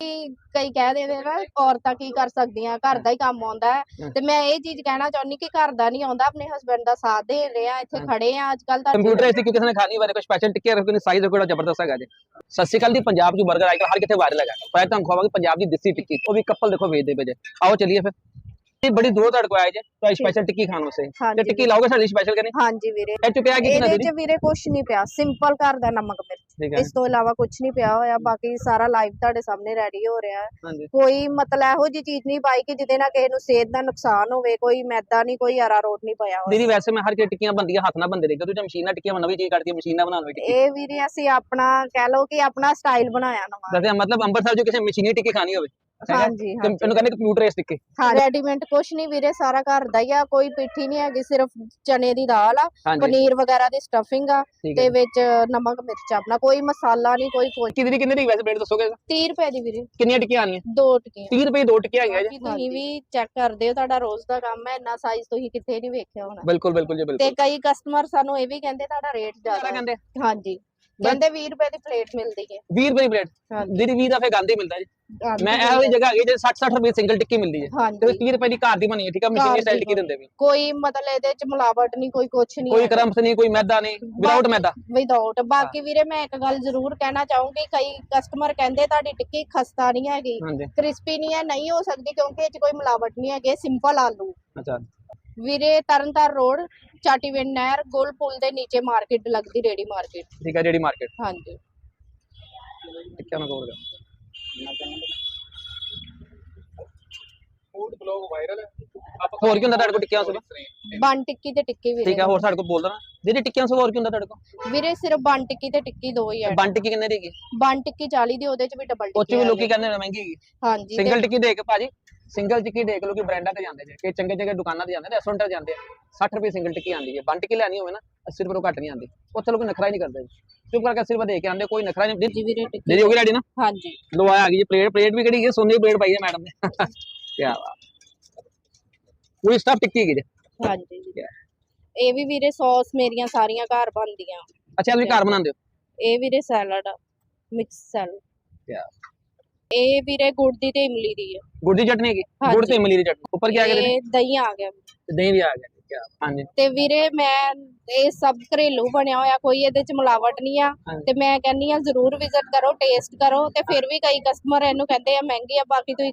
ਕਿ ਕਈ ਕਹਿ ਦਿੰਦੇ ਨਾ ਔਰਤਾਂ ਕੀ ਕਰ ਸਕਦੀਆਂ ਘਰ ਦਾ ਹੀ ਕੰਮ ਆਉਂਦਾ ਹੈ। ਤੇ ਮੈਂ ਇਹ ਚੀਜ਼ ਕਹਿਣਾ ਚਾਹੁੰਦੀ ਕਿ ਘਰ ਦਾ ਨਹੀਂ ਆਉਂਦਾ ਆਪਣੇ ਹਸਬੰਡ ਦਾ ਸਾਥ ਦੇ ਰਹੇ ਆ ਇੱਥੇ। ਖੜੇ ਆ ਅੱਜ ਕੱਲ ਤਾਂ ਕੰਪਿਊਟਰ ਐਸੀ ਕਿਉਂਕਿ ਕਿਸੇ ਨੇ ਖਾਣੀ ਵਾਲੇ ਕੁਝ ਸਪੈਸ਼ਲ ਟਿੱਕੇ ਰੱਖੇ ਨੇ ਸਾਈਜ਼ ਰੱਖੋ ਜ਼ਬਰਦਸਤ ਹੈਗਾ ਜੀ। ਸਤਿ ਸ਼੍ਰੀ ਅਕਾਲ ਜੀ ਪੰਜਾਬ ਦੀ 버ਗਰ ਆਈਟਮ ਹਰ ਕਿਤੇ ਵਾਇਰਲ ਹੈਗਾ। ਪਰ ਤੁਹਾਨੂੰ ਖਵਾਵਾਂਗੇ ਪੰਜਾਬ ਦੀ ਦੇਸੀ ਟਿੱਕੀ। ਉਹ ਵੀ ਕੱਪਲ ਦੇਖੋ ਵੇਚਦੇ ਪਏ ਜੇ। ਆਓ ਚਲਿਏ ਫਿਰ। ਇਹ ਬੜੀ ਦੂਰ ਤੱਕ ਆਏ ਜੇ ਤਾਂ ਸਪੈਸ਼ਲ ਟਿੱਕੀ ਖਾਣ ਵਾਸਤੇ। ਤੇ ਟਿੱਕੀ ਲਾਓਗੇ ਸਾਡੀ ਸਪੈਸ਼ਲ ਕਰਨੀ ਹਾਂਜੀ ਵੀਰੇ। ਇਹ ਚ ਪਿਆ ਕੀ ਕਿਨਾ ਇਹਦੇ ਚ ਵੀਰੇ ਕੁਝ ਨਹੀਂ ਪਿਆ ਸਿੰਪਲ ਘਰ ਦਾ ਨਮਕ ਮਿਰਚ। ਇਸ ਤੋਂ ਇਲਾਵਾ ਕੁਝ ਨਹੀਂ ਪਿਆ ਹੋਇਆ ਬਾਕੀ ਸਾਰਾ ਲਾਈਵ ਤੁਹਾਡੇ ਸਾਹਮਣੇ ਰੈਡੀ ਹੋ ਰਿਹਾ। ਕੋਈ ਮਤਲਬ ਇਹੋ ਜੀ ਚੀਜ਼ ਨਹੀਂ ਪਾਈ ਕਿ ਜਿਹਦੇ ਨਾਲ ਕਿਸੇ ਨੂੰ ਸਿਹਤ ਦਾ ਨੁਕਸਾਨ ਹੋਵੇ ਕੋਈ ਮੈਦਾ ਨਹੀਂ ਕੋਈ ਅਰਾਰੋਟ ਨਹੀਂ ਪਾਇਆ ਹੋਇਆ। ਦੀਦੀ ਵੈਸੇ ਮੈਂ ਹਰ ਕਿ ਟਿੱਕੀਆਂ ਬੰਦੀਆਂ ਹੱਥ ਨਾਲ ਬੰਦੇ ਦੇਖਦਾ ਤੁਸੀਂ ਮਸ਼ੀਨ ਨਾਲ ਟਿੱਕੀਆਂ ਨਵੀਂ ਚੀਜ਼ ਕੱਢਦੀ ਮਸ਼ੀਨ ਨਾਲ ਬਣਾਉਣ ਟਿੱਕੀ। ਇਹ ਵੀਰੇ ਅਸੀਂ ਆਪਣਾ ਕਹਿ ਲਓ ਕਿ ਆਪਣਾ ਸਟਾਈਲ ਬਣਾਇਆ ਨਵਾਂ। ਮਤਲਬ ਅੰਮ੍ਰਿਤਸਰ ਜੋ ਕਿਸੇ ਮਸ਼ੀਨੀ ਟਿੱਕੀ ਖਾਣੀ ਹੋਵੇ? ਹਾਂਜੀ ਹਾਂਜੀ। ਇਹਨੂੰ ਕਹਿੰਦੇ ਕੰਪਿਊਟਰ ਇਸ ਟਿੱਕੀ ਹਾਂ ਰੈਡੀਮੇਡ ਕੁਛ ਨਹੀਂ ਵੀਰੇ ਸਾਰਾ ਘਰ ਦਾ ਹੀ ਆ ਕੋਈ ਪਿੱਠੀ ਨਹੀਂ ਹੈਗੀ ਸਿਰਫ ਚਨੇ ਦੀ ਦਾਲ ਆ ਹਾਂਜੀ। ਪਨੀਰ ਵਗੈਰਾ ਦੀ ਸਟਫਿੰਗ ਆ ਠੀਕ ਹੈ। ਤੇ ਵਿੱਚ ਨਮਕ ਮਿਰਚ ਆਪਣਾ ਕੋਈ ਮਸਾਲਾ ਨਹੀਂ ਕੋਈ ਕੁਝ ਟਿੱਕੀ ਦੀਦੀ ਕਿੰਨੇ ਦੀ ਵੈਸੇ ਰੇਟ ਦੱਸੋਗੇ? 30 ਰੁਪਏ ਦੀ ਵੀਰੇ। ਕਿੰਨੀਆਂ ਟਿੱਕੀਆਂ ਆਣੀਆਂ? ਦੋ ਟਿੱਕੀਆਂ। 30 ਰੁਪਏ ਦੀ ਦੋ ਟਿੱਕੀਆਂ ਹੈਗੀਆਂ ਜੀ। ਬਾਕੀ ਤੁਸੀਂ ਵੀ ਚੈੱਕ ਕਰਦੇ ਹੋ ਤੁਹਾਡਾ ਰੋਜ਼ ਦਾ ਕੰਮ ਹੈ ਇੰਨਾ ਸਾਈਜ਼ ਤੁਸੀਂ ਕਿੱਥੇ ਨਹੀਂ ਵੇਖਿਆ ਹੋਣਾ। ਬਿਲਕੁਲ ਬਿਲਕੁਲ ਜੀ ਤੇ ਬਿਲਕੁਲ ਕਈ ਕਸਟਮਰ ਸਾਨੂੰ ਇਹ ਵੀ ਕਹਿੰਦੇ ਤੁਹਾਡਾ ਰੇਟ ਜ਼ਿਆਦਾ ਜ਼ਿਆਦਾ ਹੈ। ਕਹਿੰਦੇ ਹਾਂਜੀ। ਕਹਿੰਦੇ 20 ਰੁਪਏ ਦੀ ਪਲੇਟ ਮਿਲਦੀ ਹੈ। 20 ਰੁਪਏ ਦੀ ਪਲੇਟ ਹਾਂਜੀ। ਦੀਦੀ 20 ਦਾ ਫੇ ਹੀ ਮਿਲਦਾ ਜੀ। ਮੈਂ ਇਹੋ ਜਿਹੀ ਜਗ੍ਹਾ ਹੈਗੀ ਜੇ 60 60 ਰੁਪਏ ਸਿੰਗਲ ਟਿੱਕੀ ਮਿਲਦੀ ਹੈ। ਤੇ ਹਾਂਜੀ 30 ਰੁਪਏ ਦੀ ਘਰ ਦੀ ਬਣੀ ਹੈ ਠੀਕ ਹੈ ਮਸ਼ੀਨੀ ਸਟਾਈਲ ਟਿੱਕੀ ਦਿੰਦੇ ਵੀ। ਕੋਈ ਮਤਲਬ ਇਹਦੇ ਚ ਮਿਲਾਵਟ ਨਹੀਂ ਕੋਈ ਕੁਛ ਨਹੀਂ ਕੋਈ ਕਰੰਪਸ ਨਹੀਂ ਕੋਈ ਮੈਦਾ ਨਹੀਂ ਵਿਦਆਊਟ ਮੈਦਾ। ਵਿਦਆਊਟ ਬਾਕੀ ਵੀਰੇ ਮੈਂ ਇੱਕ ਗੱਲ ਜ਼ਰੂਰ ਕਹਿਣਾ ਚਾਹੂੰਗੀ ਕਈ ਕਸਟਮਰ ਕਹਿੰਦੇ ਤੁਹਾਡੀ ਟਿੱਕੀ ਖਸਤਾ ਨਹੀਂ ਹੈਗੀ ਹਾਂਜੀ। ਕ੍ਰਿਸਪੀ ਨਹੀਂ ਹੈ ਨਹੀਂ ਹੋ ਸਕਦੀ ਕਿਉਂਕਿ ਇਹ ਚ ਕੋਈ ਮਿਲਾਵਟ ਨਹੀਂ ਹੈਗੀ ਸਿੰਪਲ ਆਲੂ। ਅੱਛਾ। ਵੀਰੇ ਤਰਨਤਾਰ ਰੋਡ ਚਾਟੀਵਿੰਡ ਨਹਿਰ ਗੋਲ ਪੁਲ ਦੇ ਨੀਚੇ ਮਾਰਕੀਟ ਲੱਗਦੀ ਰੇੜੀ ਮਾਰਕੀਟ ਠੀਕ ਹੈ ਜਿਹੜੀ ਮਾਰਕੀਟ ਹਾਂਜੀ। ਟਿੱਕਿਆਂ ਨਾਲ ਕੋਲ ਫੂਡ ਬਲੌਗ ਵਾਇਰਲ ਹੋਰ ਕੀ ਹੁੰਦਾ ਤੁਹਾਡੇ ਕੋਲ ਟਿੱਕਿਆਂ ਸੁਬਾ ਬਨ ਟਿੱਕੀ ਤੇ ਟਿੱਕੀ ਵੀਰੇ। ਠੀਕ ਹੈ ਹੋਰ ਸਾਡੇ ਕੋਲ ਬੋਲ ਦੇਣਾ ਜਿਹੜੀ ਟਿੱਕਿਆਂ ਸੁਬਾ ਹੋਰ ਕੀ ਹੁੰਦਾ ਤੁਹਾਡੇ ਕੋਲ? ਵੀਰੇ ਸਿਰਫ ਬਨ ਟਿੱਕੀ ਤੇ ਟਿੱਕੀ ਦੋ ਹੀ ਹੈ ਬੰਨ ਟਿੱਕੀ ਕਿੰਨੇ ਦੀ ਹੈਗੀ? ਬਨ ਟਿੱਕੀ 40 ਦੀ ਉਹਦੇ ਚ ਵੀ ਡਬਲ ਉਹ ਚ ਟਿੱਕੀ ਵੀ ਆ ਲੋਕੀ। ਕਹਿੰਦੇ ਨੇ ਮਹਿੰਗੀ ਹੈਗੀ। ਹਾਂਜੀ ਸਿੰਗਲ ਟਿੱਕੀ ਦੇ ਕੇ ਭਾਜੀ। ਸਿੰਗਲ ਟਿੱਕੀ ਦੇਖ ਲਓ ਕਿ ਬ੍ਰਾਂਡਾਂ ਤੇ ਜਾਂਦੇ ਜੇ ਕਿ ਚੰਗੇ ਚੰਗੇ ਦੁਕਾਨਾਂ ਤੇ ਜਾਂਦੇ ਨੇ ਰੈਸਟੋਰੈਂਟ ਤੇ ਜਾਂਦੇ ਆ 60 ਰੁਪਏ ਸਿੰਗਲ ਟਿੱਕੀ ਆਂਦੀ ਹੈ ਬੰਨ ਟਿੱਕੀ ਲੈਣੀ ਹੋਵੇ ਨਾ 80 ਰੁਪਏ ਤੋਂ ਘੱਟ ਨਹੀਂ ਆਂਦੀ ਉੱਥੇ ਲੋਕ ਨਖਰਾ ਹੀ ਨਹੀਂ ਕਰਦੇ ਚੁੱਪ ਕਰਕੇ 80 ਰੁਪਏ ਦੇ ਕੇ ਆਂਦੇ ਕੋਈ ਨਖਰਾ ਨਹੀਂ। ਜੀ ਵੀਰੇ ਦੀਦੀ ਹੋ ਗਈ ਰੈਡੀ ਨਾ? ਹਾਂਜੀ। ਲੋ ਆ ਗਈ ਪਲੇਟ ਪਲੇਟ ਵੀ ਕਿਹੜੀ ਹੈ? ਸੋਨੇ ਦੀ ਪਲੇਟ ਪਾਈ ਹੈ ਮੈਡਮ ਨੇ। ਕੀ ਬਾਤ। ਪੂਰੀ ਸਟਫ ਟਿੱਕੀ ਜੀ? ਹਾਂਜੀ। ਇਹ ਵੀ ਵੀਰੇ ਸੌਸ ਮੇਰੀਆਂ ਸਾਰੀਆਂ ਘਰ ਬਣਦੀਆਂ। ਅੱਛਾ ਤੁਸੀਂ ਘਰ ਬਣਾਉਂਦੇ ਹੋ? ਇਹ ਵੀਰੇ ਸੈਲਡ ਮਿਕਸ ਸੈਲਡ ਕਿਆ? ਇਹ ਵੀਰੇ ਗੁੜ ਦੀ ਤੇ ਇਮਲੀ ਦੀ ਹੈ ਗੁੜ ਦੀ ਚਟਨੀ ਹੈਗੀ? ਗੁੜ। ਤੇ ਇਮਲੀ ਦੀ ਚਟਨੀ। ਉੱਪਰ ਕੀ ਆ ਗਿਆ ਇਹ ਦਹੀਂ ਆ ਗਿਆ। ਦਹੀਂ ਵੀ ਆ ਗਿਆ ਹਾਂਜੀ। ਤੇ ਵੀਰੇ ਮੈਂ ਇਹ ਸਭ ਘਰੇਲੂ ਬਣਿਆ ਹੋਇਆ ਕੋਈ ਇਹਦੇ ਚ ਮਿਲਾਵਟ ਨਹੀਂ ਆ। ਤੇ ਮੈਂ ਕਹਿੰਨੀ ਆ ਜ਼ਰੂਰ ਵਿਜ਼ਿਟ ਕਰੋ ਟੇਸਟ ਕਰੋ। ਤੇ ਫਿਰ ਵੀ ਕਈ ਕਸਟਮਰ ਇਹਨੂੰ ਕਹਿੰਦੇ ਆ ਮਹਿੰਗੀ ਆ ਬਾਕੀ ਤੁਸੀਂ